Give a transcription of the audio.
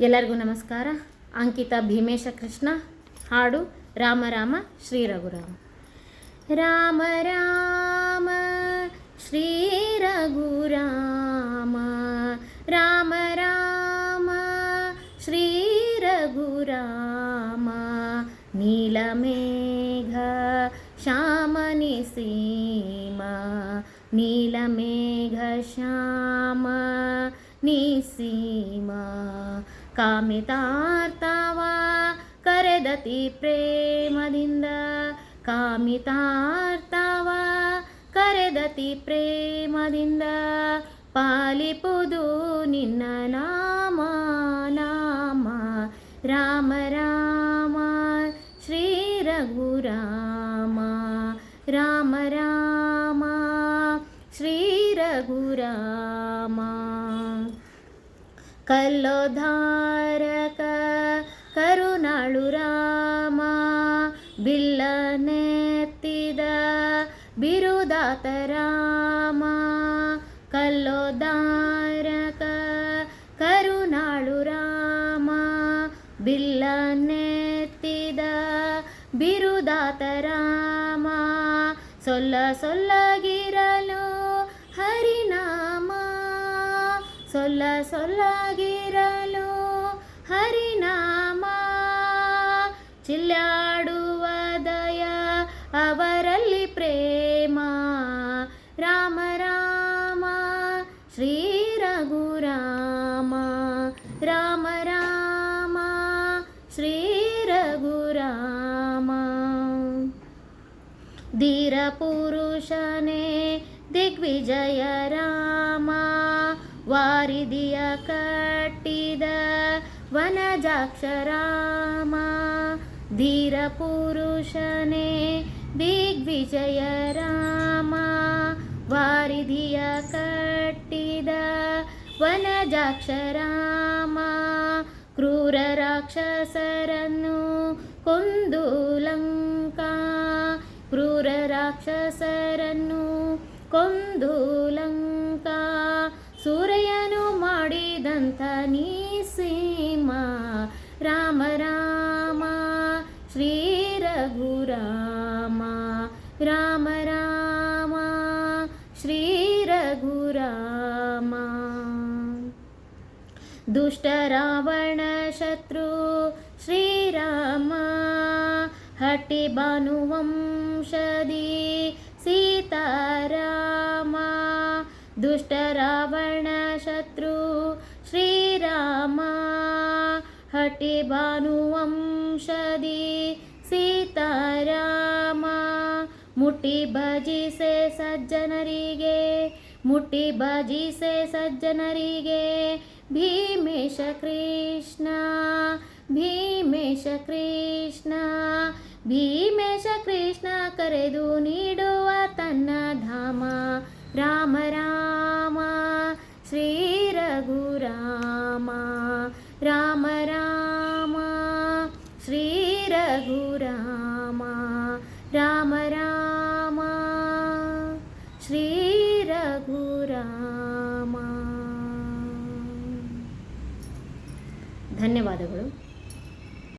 ಎಲ್ಲರಿಗೂ ನಮಸ್ಕಾರ ಅಂಕಿತಾ ಭೀಮೇಶ ಕೃಷ್ಣ ಹಾಡು ರಾಮ ರಾಮ ಶ್ರೀ ರಘುರಾಮ ರಾಮ ರಾಮ ಶ್ರೀ ರಘುರಾಮ ರಾಮ ರಾಮ ಶ್ರೀ ರಘುರಾಮ ನೀಲಮೇಘ ಶ್ಯಾಮನಿ ಸೀಮಾ ನೀಲಮೇಘ ಶ್ಯಾಮ ನಿಸೀಮಾ ಕಾಮಿತಾರ್ಥವ ಕರೆದತಿ ಪ್ರೇಮದಿಂದ. ಕಾಮಿತಾರ್ಥವ ಕರೆದತಿ ಪ್ರೇಮದಿಂದ. ಪಾಲಿಪುದು ನಿನ್ನ ನಾಮ ನಾಮ. ರಾಮ ರಾಮ. ಶ್ರೀ ರಘುರಾಮ. ರಾಮ ರಾಮ. ಶ್ರೀ ರಘುರಾಮ. ಕಲ್ಲೋಧಾರಕ ಕರುಣಾಳು ರಾಮ ಬಿಲ್ಲನೆತ್ತಿದ ಬಿರುದಾತ ರಾಮ ಕಲ್ಲೋಧಾರಕ ಕರುಣಾಳು ರಾಮ ಬಿಲ್ಲನೆತ್ತಿದ ಬಿರುದಾತ ರಾಮ ಸೊಲ್ಲ ಸೊಲ್ಲಗಿರಲು ಸೊಲ್ಲ ಸೊಲ್ಲಗಿರಲು ಹರಿನಾಮ ಚಿಲ್ಲಾಡುವ ದಯ ಅವರಲ್ಲಿ ಪ್ರೇಮ ರಾಮ ರಾಮ ಶ್ರೀ ರಘುರಾಮ ರಾಮ ರಾಮ ಶ್ರೀ ರಘುರಾಮ ಧೀರ ಪುರುಷನೇ ದಿಗ್ವಿಜಯ ರಾಮ ವಾರಿದಿಯ ಕಟ್ಟಿದ ವನಜಾಕ್ಷರಾಮ, ಧೀರ ಪುರುಷನೇ ದಿಗ್ವಿಜಯ ರಾಮ ವಾರಿದಿಯ ಕಟ್ಟಿದ ವನಜಾಕ್ಷರಾಮ, ಕ್ರೂರ ರಾಕ್ಷಸರನ್ನು ಕೊಂದು ಲಂಕಾ, ಕ್ರೂರ ರಾಕ್ಷಸರನ್ನು ಕೊಂದು ಲಂಕಾ. ಸೂರ್ಯನು ಮಾಡಿದಂಥ ನೀ ಸೀಮಾ ರಾಮ ರಾಮ ಶ್ರೀ ರಘುರಾಮ ರಾಮ ರಾಮ ಶ್ರೀ ರಘುರಾಮ ದುಷ್ಟ ರಾವಣ ಶತ್ರು ಶ್ರೀರಾಮ ಹಟ್ಟಿ ಭಾನುವಂಶದಿ ಸೀತಾರಾಮ ದುಷ್ಟ ರಾವಣ ಶತ್ರು ಶ್ರೀರಾಮ ಹಟಿ ಭಾನುವಂಶದಿ ಸೀತಾರಾಮ ಮುಟ್ಟಿ ಭಜಿಸೆ ಸಜ್ಜನರಿಗೆ ಮುಟ್ಟಿ ಭಜಿಸೆ ಸಜ್ಜನರಿಗೆ ಭೀಮೇಶ ಕೃಷ್ಣ ಭೀಮೇಶ ಕೃಷ್ಣ ಭೀಮೇಶ ಕೃಷ್ಣ ಕರೆದು ನೀಡುವ ತನ್ನ ಧಾಮ. ರಾಮ ರಾಮ. ರಘುರಾಮ ರಾಮ ರಾಮ ಶ್ರೀ ರಘುರಾಮ ರಾಮ ರಾಮ ಶ್ರೀ ರಘುರಾಮ ಧನ್ಯವಾದಗಳು.